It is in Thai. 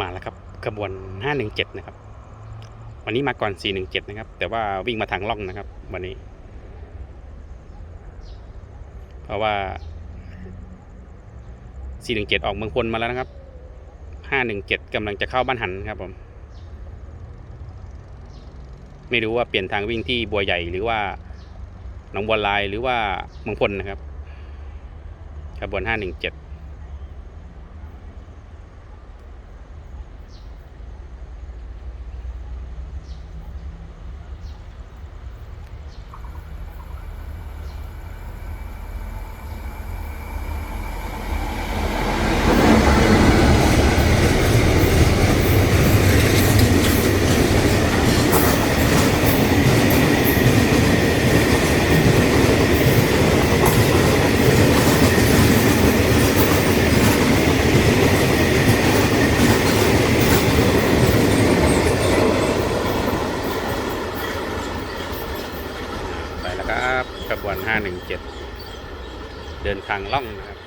มาแล้วครับขบวน 517 นะครับ วันนี้มาก่อน 417 นะครับ แต่ว่าวิ่งมาทางล่องนะครับ วันนี้ เพราะว่า 417 ออกเมืองพลมาแล้วนะครับ 517 กำลังจะเข้าบ้านหันครับผม ไม่รู้ว่าเปลี่ยนทางวิ่งที่บัวใหญ่หรือว่าหนองบัวลายหรือว่าเมืองพลนะครับขบวน 517 ครับกระบวน 517 เดินทางล่องนะครับ